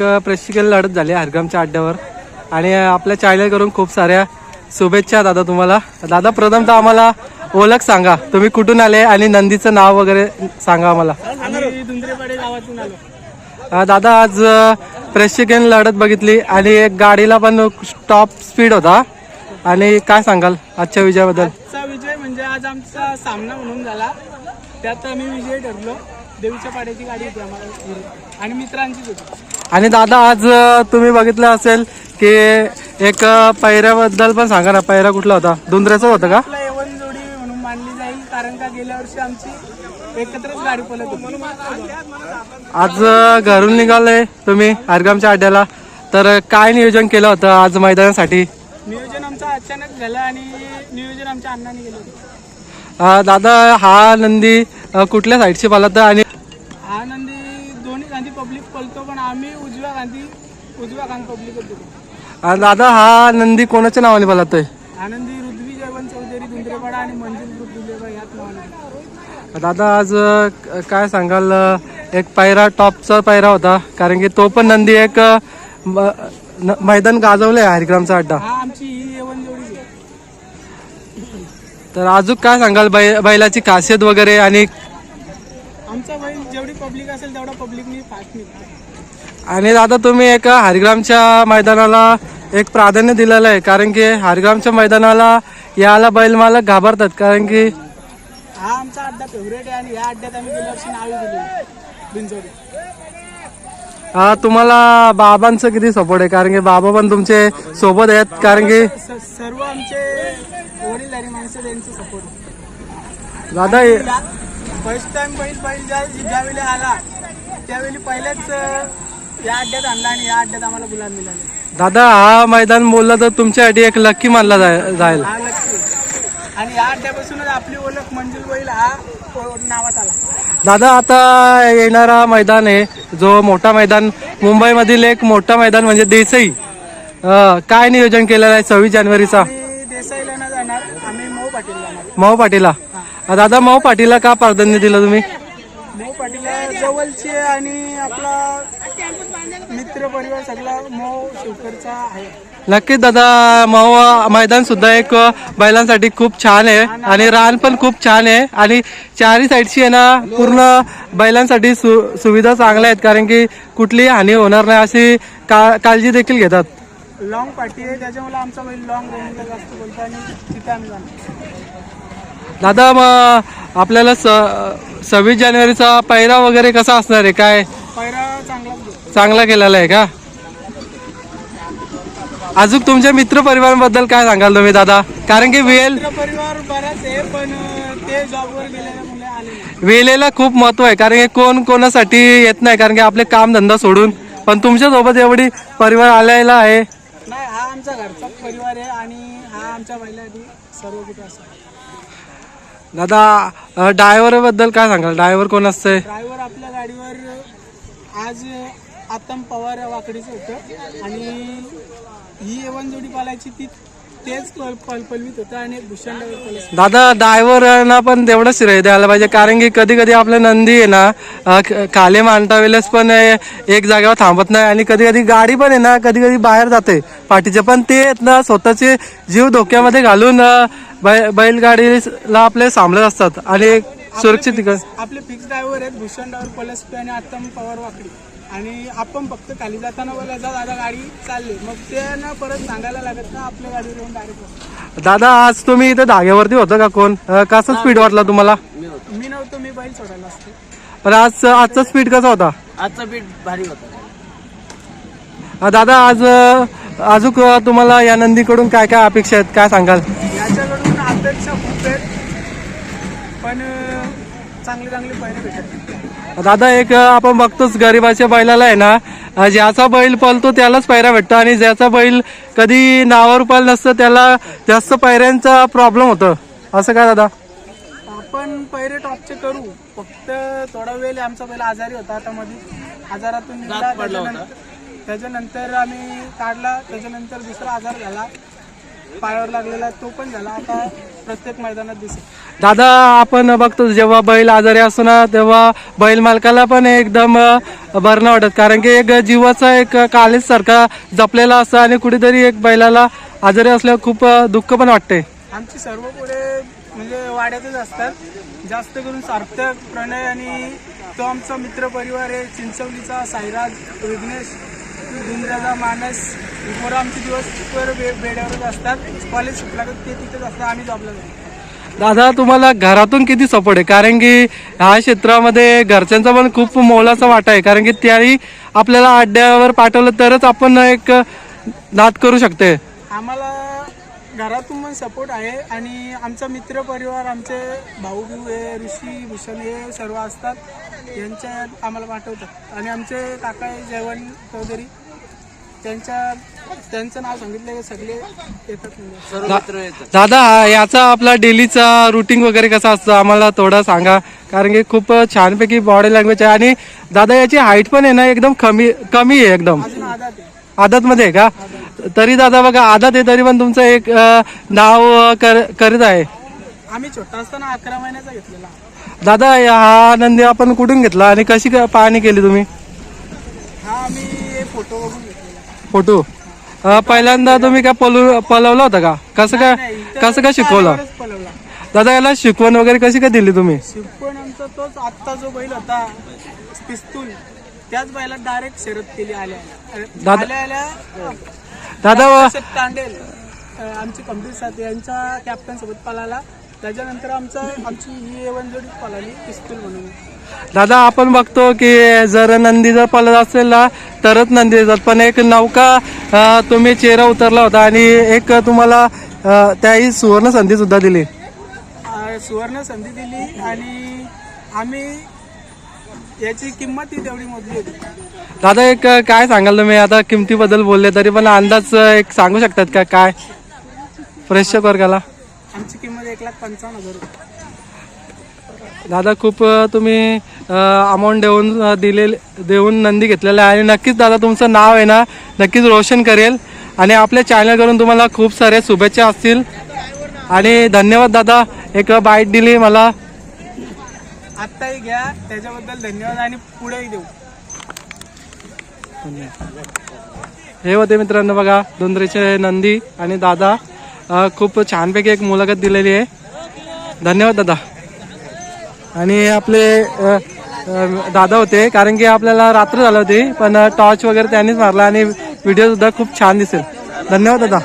एक लढत झाली हरगामच्या अड्ड्यावर. आणि आपल्या चॅनल करून खूप साऱ्या शुभेच्छा दादा तुम्हाला. दादा प्रथमतः आम्हाला ओळख सांगा. तुम्ही कुठून आले आणि नंदीचं नाव वगैरे सांगा आम्हाला. दादा आज प्रशिक्षण लढत बघितली आणि एक गाडीला पण टॉप स्पीड होता. आणि काय सांगाल आजच्या विजयाबद्दल? आजचा विजय म्हणजे आज आमचा सामना म्हणून झाला. त्यात आम्ही विजय ठरलो. देवीच्या पाड्याची गाडी होती आम्हाला आणि मित्रांचीच होती आणि दादा आज तुम्ही बघितलं असेल की एक अं, पैऱ्याबद्दल पण सांगा ना. पैरा कुठला होता? दुंदऱ्याचा होता का? आपला एवन जोडी म्हणून मानली जाईल कारण का गेल्या वर्षी आमची एकत्रच गाडी होती. आज घरून निघाले तुम्ही हरगामच्या अड्ड्याला तर काय नियोजन केलं होतं आज मैदानासाठी? नियोजन आमचं अचानक झालं आणि नियोजन आमच्या अण्णाने केलं होतं. अ, दादा हा नंदी अ, कुठल्या साईडची पालत आणि पब्लिक पळतो पण आम्ही उजव्या गांधी उजव्या गांधी पब्लिक अ, दादा हा नंदी कोणाच्या नावाने पालतोय आनंदी रुद्वी जयवंत चौधरी धुंद्रेपाडा आणि मंजिल ग्रुप दुलेबा यात नावाने. दादा आज अ, क- काय सांगाल? अ, एक पायरा टॉपचा पायरा होता कारण की तो पण नंदी एक अ, म- न- मैदान गाजवलंय हरिग्रामचा अड्डा. हा आमची ही येवन जोडीच आहे. तर अजून काय सांगाल? बै बैलाची खासियत वगैरे आणि आमचा बैल पब्लिक असेल तेवढा पब्लिकनी फास्ट निघतो. आणि दादा तुम्ही एका हरिग्रामच्या मैदानाला एक प्राधान्य दिलेलं आहे कारण की हरिग्रामच्या मैदानाला याला बैल मालक घाबरतात कारण की हा आमचा अड्डा फेवरेट आहे आणि या अड्ड्यात आम्ही गेल्या वर्षी नावे दिली बिनजोडी. हा, तुम्हाला बाबांचं किती सपोर्ट आहे? कारण की बाबा पण तुमचे सोबत आहेत कारण की सर्व आमचे वडीलधारी माणसं त्यांचे सपोर्ट दादा फर्स्ट टाइम बैल बैल ज्या ज्यावेळी आला त्यावेळी पहिल्याच या अड्ड्यात आणला आणि या अड्ड्यात आम्हाला गुलाब मिळाले. दादा हा मैदान बोललं तर तुमच्यासाठी एक लक्की मानला जाय- जाईल. हा आणि या अड्ड्यापासूनच आपली ओळख मंजुल बैल हा ओ- नावात आला. दादा आता येणारा मैदान आहे जो मोठा मैदान मुंबईमधील एक मोठा मैदान म्हणजे देसाई. अं, काय नियोजन केलेलं आहे सव्वीस जानेवारीचा? देसाईला न जाणार आम्ही मऊ पाटील जाणार. माऊ पाटीला दादा माऊ पाटीला का प्राधान्य दिलं तुम्ही? मऊ पाटील जवळचे आणि आपला मित्र परिवार सगळा मऊ शिवकरचा आहे. नक्कीच दादा माऊ मैदान सुद्धा एक बैलांसाठी खूप छान आहे आणि रान पण खूप छान आहे आणि चारही साईडची आहे ना पूर्ण बैलांसाठी सु सुविधा चांगल्या आहेत कारण की कुठलीही हानी होणार नाही अशी का काळजी देखील घेतात. लॉंग पार्टी आहे त्याच्यामुळे आमचा बैल लॉंग जास्त बोलतो आणि तिथे आम्ही जाणार. दादा मग आपल्याला स सव्वीस जानेवारीचा पैरा वगैरे कसा असणार आहे? काय? चांगला केलेला आहे का? अजून तुमच्या मित्र परिवाराबद्दल काय सांगाल तुम्ही दादा? कारण की वेल मित्र परिवार बराच आहे पण अं, ते जॉबवर गेलेल्यामुळे आले नाही. वेलेला खूप महत्त्व आहे कारण की कोण कोणासाठी येत नाही कारण की आपले काम धंदा सोडून. पण तुमच्यासोबत एवढी परिवार आलेला आहे. नाही हा आमचा घरचा परिवार आहे आणि हा आमच्या बैलासाठी सर्व कुठे असं दादा ड्रायव्हरबद्दल काय सांगाल? ड्रायव्हर कोण असतंय? ड्रायव्हर आपल्या गाडीवर आज आतम पवार वाकडीचं होतं. आणि ही एवन जोडी पालायची ती तेच पल पल पलवीत होतं आणि भूषण ड्रायव्हर पलस दादा ड्रायव्हरना पण तेवढं श्रेय द्यायला पाहिजे कारण की कधी कधी आपलं नंदी आहे ना अ, ख- खाली मांडता वेळेस पण अ, एक जागेवर थांबत नाही आणि कधी कधी गाडी पण आहे ना कधी कधी बाहेर जाते पाठीचे पण ते आहेत ना स्वतःचे जीव धोक्यामध्ये घालून अ, बै- बैलगाडीला आपले सांभाळत असतात आणि सुरक्षित ठिकाण. आपले फिक्स ड्रायव्हर आहेत भूषण ड्रायव्हर पलसपे आणि आतम पवार वाकडी. आणि आपण फक्त खाली जाताना बोलायचा दादा गाडी चालली. मग त्यांना परत सांगायला लागत का आपल्या गाडीवर येऊन डायरेक्ट दादा आज तुम्ही इथे धाग्यावरती होतं का कोण? कसा स्पीड वाटला तुम्हाला? मी नव्हतो मी बैल सोडायला असतो. पण आज आजचा स्पीड कसा होता? आजचा बीट भारी होता. दादा आज अजून तुम्हाला या नंदीकडून काय काय अपेक्षा आहेत? काय सांगाल? याच्याकडून अपेक्षा खूप आहेत. पण चांगले चांगले पहिरे भेटत दादा एक आपण बघतोच गरीबाच्या बैलाला आहे ना ज्याचा बैल पळतो त्यालाच पैरा भेटतो आणि ज्याचा बैल कधी नावावर पाल नसतं त्याला जास्त पैऱ्यांचा प्रॉब्लेम होतो. असं काय दादा? आपण पहिरे टॉपचे करू. फक्त थोडा वेळ आमचा पहिला आजारी होता आता मध्ये आजारातून निघाला त्याच्यानंतर आम्ही काढला त्याच्यानंतर दुसरा आजार झाला. पायावर लागलेला तो पण झाला. आता प्रत्येक मैदानात दिसेल दादा आपण बघतो जेव्हा बैल आजारी असतो ना तेव्हा बैल मालकाला पण एकदम बरं नाही वाटत. कारण की एक जीवाचा एक कालीच सारखा जपलेला असतं आणि कुठेतरी एक बैलाला आजारी असल्यावर खूप दुःख पण वाटते. आमची सर्व पुढे म्हणजे वाड्यातच असतात. जास्त करून सार्थक प्रणय आणि तो आमचा मित्र परिवार आहे. चिंचवलीचा साईराज विघ्नेश दुंद्राजा मानस पोरं आमचे दिवसभर बे बेड्यावरच असतात. कॉलेज सुटला का ते तिथेच असतात आम्ही जॉबला जातो. दादा तुम्हाला घरातून किती सपोर्ट आहे? कारण की ह्या क्षेत्रामध्ये घरच्यांचा पण खूप मोलाचा वाटा आहे. कारण की त्याही आपल्याला अड्ड्यावर पाठवलं तरच आपण एक नाद करू शकते आम्हाला घरातून पण सपोर्ट आहे आणि आमचा मित्र परिवार आमचे भाऊ बिऊ हे ऋषी भूषण हे सर्व असतात. यांच्या आम्हाला पाठवतात. आणि आमचे काका आहे जयवण चौधरी. त्यांच्या त्यांचं नाव सांगितलं की सगळे येतात म्हणजे. दादा याचा आपला डेलीचा रुटीन वगैरे कसा असतं? आम्हाला थोडं सांगा. कारण की खूप छानपैकी बॉडी लँग्वेज आहे. आणि दादा याची हाईट पण आहे ना एकदम कमी कमी आहे एकदम. अजून आधात आहे. आदत मध्ये आहे का? तरी दादा बघा आदत आहे तरी पण तुमचं एक नाव कर करीत आहे. आम्ही छोटा असताना अकरा महिन्याचा घेतलेला. दादा हा नंदी आपण कुठून घेतला आणि कशी क- पाहणी केली तुम्ही? हा आम्ही फोटो बघून घेतलेला. फोटो? पहिल्यांदा तुम्ही काय पलू पलवला होता का? कसं काय कसं काय शिकवलं? दादा याला शिकवण वगैरे कशी काय दिली तुम्ही? शिकवण आमचा तोच आत्ता जो बैल होता पिस्तूल त्याच बैला डायरेक्ट शरद केली आल्या आल्या. दादा- आल्या दादा अशोक तांडेल अं, आमचे कंप्लीट साथी यांच्या कॅप्टन सोबत पळाला त्याच्यानंतर आमचा आमची ही एवन जोडी पळाली पिस्तूल म्हणून. दादा आपण बघतो की जर नंदी जर पळत असेल ना तरच नंदी येतात. पण एक नौका अं, तुम्ही चेहरा उतरला होता आणि एक तुम्हाला अं, त्याही सुवर्ण संधी सुद्धा दिली. अं, सुवर्ण संधी दिली आणि आम्ही याची किंमत ही तेवढी मोजली होती. दादा एक काय सांगाल तुम्ही? आता किमतीबद्दल बोलले तरी पण अंदाज एक सांगू शकतात का? काय? प्रेक्षक वर्गाला? आमची किंमत एक लाख पंचावन्न हजार रुपये. दादा खूप तुम्ही अमाऊंट देऊन दिले देऊन नंदी घेतलेला आहे. आणि नक्कीच दादा तुमचं नाव आहे ना नक्कीच रोशन करेल. आणि आपल्या चॅनल करून तुम्हाला खूप साऱ्या शुभेच्छा असतील. आणि धन्यवाद दादा. एक बाईट दिली मला. आत्ताही घ्या त्याच्याबद्दल धन्यवाद आणि पुढेही देऊ. हे होते मित्रांनो बघा धुंदरीचे नंदी आणि दादा. खूप छानपैकी एक मुलाखत दिलेली आहे. धन्यवाद दादा. आणि आपले दादा होते कारण की आपल्याला रात्र झालं होती पण टॉर्च वगैरे त्यांनीच मारला आणि व्हिडिओ सुद्धा खूप छान दिसेल. धन्यवाद दादा.